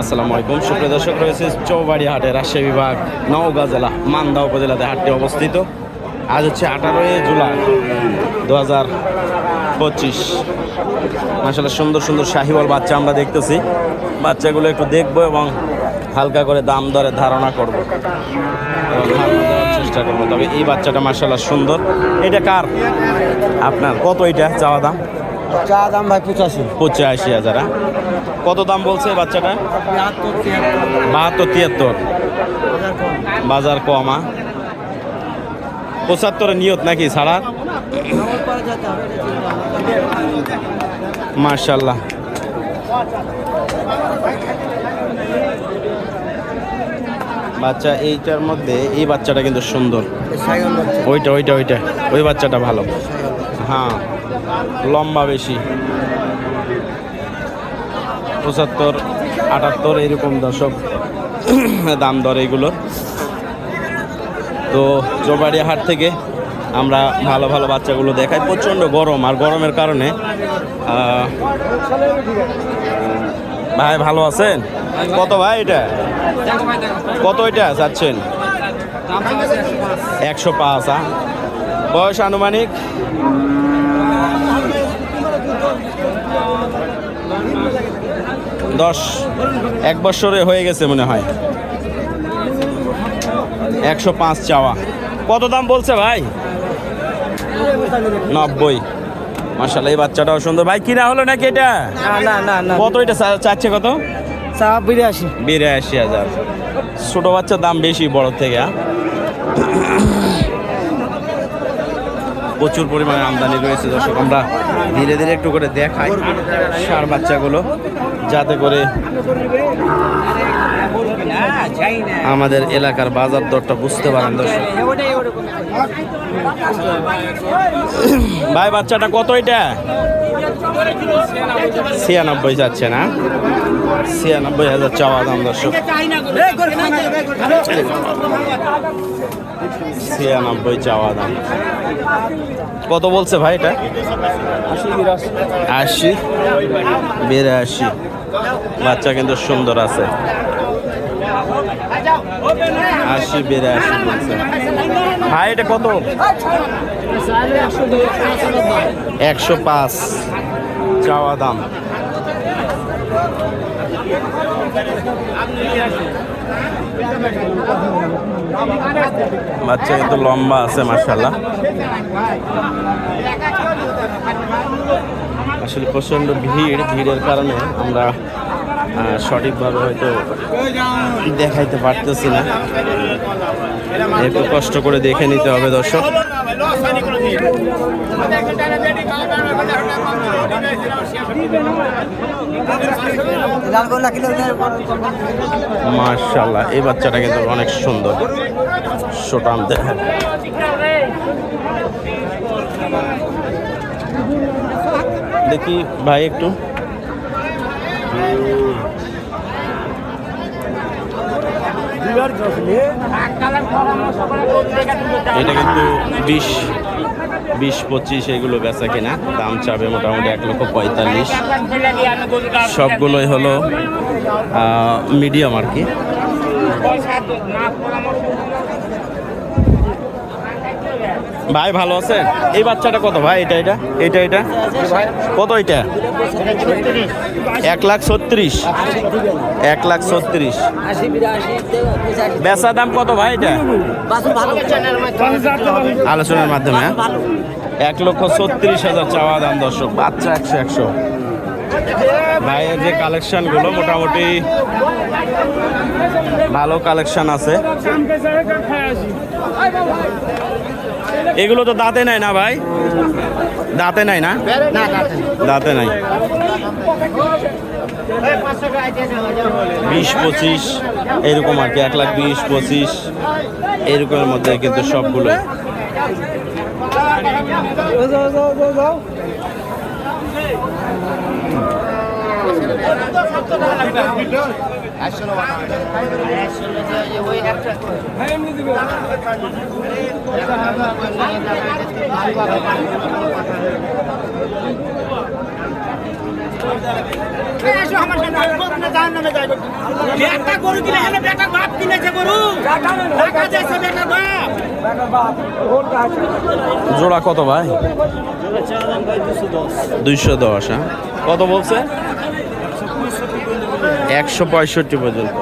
আসসালামু আলাইকুম। সুপ্রিয় দর্শক, রয়েছে চৌবাড়ি হাটে রাজশাহী বিভাগ, নওগাঁ জেলা মান্দা উপজেলাতে হাটটি অবস্থিত। আজ হচ্ছে আঠারোই জুলাই দু হাজার পঁচিশ। আসলে সুন্দর সুন্দর শাহিওয়াল বাচ্চা আমরা দেখতেছি। বাচ্চাগুলো একটু দেখব এবং হালকা করে দাম দরে ধারণা করব। চেষ্টা করব। তবে এই বাচ্চাটা মার্শাল্লাহ সুন্দর। এটা কার? আপনার। কত এটা চাওয়া দাম? চা দাম ভাই পঁচাশি। পঁচাশি হাজার? কত দাম বলছে বাচ্চাটা? বাহাত্তর তিয়াত্তর। বাজার কমা। পঁচাত্তরের নিয়ত নাকি ছাড়া মার্শাল্লাহ বাচ্চা এইটার মধ্যে এই বাচ্চাটা কিন্তু সুন্দর। ওইটা ওইটা ওইটা। ওই বাচ্চাটা ভালো। হ্যাঁ। লম্বা বেশি। পঁচাত্তর, আটাত্তর, এরকম দশক দাম দর এগুলোর তো চৌবাড়ি হাট থেকে আমরা ভালো ভালো বাচ্চাগুলো দেখাই। প্রচণ্ড গরম, আর গরমের কারণে ভাই ভালো আছেন? কত ভাই এটা? কত এটা চাচ্ছেন? একশো পাঁচ বয়স আনুমানিক? দশ এক বছরে হয়ে গেছে মনে হয়। একশো পাঁচ চাওয়া। কত দাম বলছে ভাই? নব্বই। মার্শাল এই বাচ্চাটাও সুন্দর। ভাই কিনা হলো নাকি এটা? না না না কত এটা চাচ্ছে কত? চা বিরাশি। বিরাশি হাজার। ছোট বাচ্চার দাম বেশি বড় থেকে? প্রচুর পরিমাণে আমদানি রয়েছে দর্শক আমরা ধীরে ধীরে একটু করে দেখাই সার বাচ্চাগুলো। যাতে করে আমাদের এলাকার বাজার দরটা বুঝতে পারেন দর্শক। ভাই, বাচ্চাটা কত এটা? ছিয়ানব্বই যাচ্ছে না? ছিয়ানব্বই হাজার চাওয়া দাম দর্শক। ছিয়ানব্বই চাওয়া দাম। কত বলছে ভাই এটা? আশি। বিরাশি। বাচ্চা কিন্তু সুন্দর আছে। আশি বিরাশি ভাই এটা কত? একশো পাঁচ। চাওয়া দাম। বাচ্চা কিন্তু লম্বা আছে মার্শাল্লাহ আসলে প্রচণ্ড ভিড় ভিড়ের কারণে আমরা সঠিকভাবে হয়তো দেখাইতে পারতেছি না। একটু কষ্ট করে দেখে নিতে হবে দর্শক। মার্শাল্লাহ এই বাচ্চাটা কিন্তু অনেক সুন্দর। সোটাম দেখে দেখি ভাই একটু। এটা কিন্তু বিশ বিশ, পঁচিশ এগুলো বেচা কিনা। দাম চাবে মোটামুটি এক লক্ষ পঁয়তাল্লিশ। সবগুলোই হলো মিডিয়াম আর কি। ভাই, ভালো আছে? এই বাচ্চাটা কত ভাই? এটা এটা? এটা এটা? কত এটা? এক লাখ ছত্রিশ। এক লাখ ছত্রিশ। আশি বিরাশি বেচা দাম কত ভাই এটা? আলোচনার মাধ্যমে হ্যাঁ? এক লক্ষ ছত্রিশ হাজার চাওয়া দাম, দর্শক। বাচ্চা একশো একশো। ভাইয়ের যে কালেকশনগুলো মোটামুটি ভালো কালেকশন আছে। এগুলো তো দাঁতে নাই না ভাই? দাঁতে নাই না? দাঁতে নাই। বিশ পঁচিশ, এরকম আর কি, এক লাখ বিশ পঁচিশ, এরকমের মধ্যে কিন্তু সবগুলো। একটা জোড়া কত ভাই? দুইশো দশ হ্যাঁ। কত বলছে? একশো পঁয়ষট্টি পর্যন্ত।